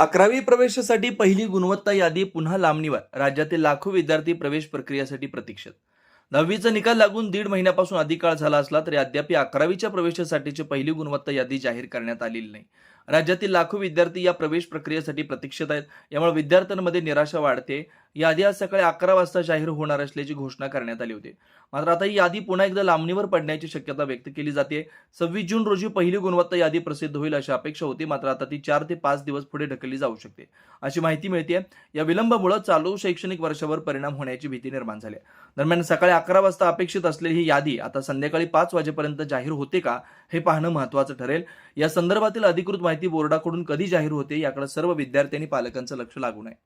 अकरावी प्रवेशासाठी पहिली गुणवत्ता यादी पुन्हा लांबणीवर. राज्यातील लाखो विद्यार्थी प्रवेश प्रक्रियेसाठी प्रतीक्षित. दहावीचा निकाल लागून दीड महिन्यापासून अधिक काळ झाला असला तरी अद्याप अकरावीच्या प्रवेशासाठीची पहिली गुणवत्ता यादी जाहीर करण्यात आलेली नाही. राज्यातील लाखो विद्यार्थी या प्रवेश प्रक्रियेसाठी प्रतीक्षित आहेत. यामुळे विद्यार्थ्यांमध्ये निराशा वाढते. यादी आज सकाळी अकरा वाजता जाहीर होणार असल्याची घोषणा करण्यात आली होती. मात्र आता ही यादी पुन्हा एकदा लांबणीवर पडण्याची शक्यता व्यक्त केली जाते. सव्वीस जून रोजी पहिली गुणवत्ता यादी प्रसिद्ध होईल अशी अपेक्षा होती. मात्र आता ती चार ते पाच दिवस पुढे ढकलली जाऊ शकते अशी माहिती मिळते या विलंबामुळे चालू शैक्षणिक वर्षावर परिणाम होण्याची भीती निर्माण झाली दरम्यान सकाळी अकरा वाजता अपेक्षित असलेली ही यादी आता संध्याकाळी पाच वाजेपर्यंत जाहीर होते का हे पाहणं महत्त्वाचं ठरेल. या संदर्भातील अधिकृत माहिती बोर्डाकडून कधी जाहीर होते याकडे सर्व विद्यार्थी आणि पालकांचं लक्ष लागून आहे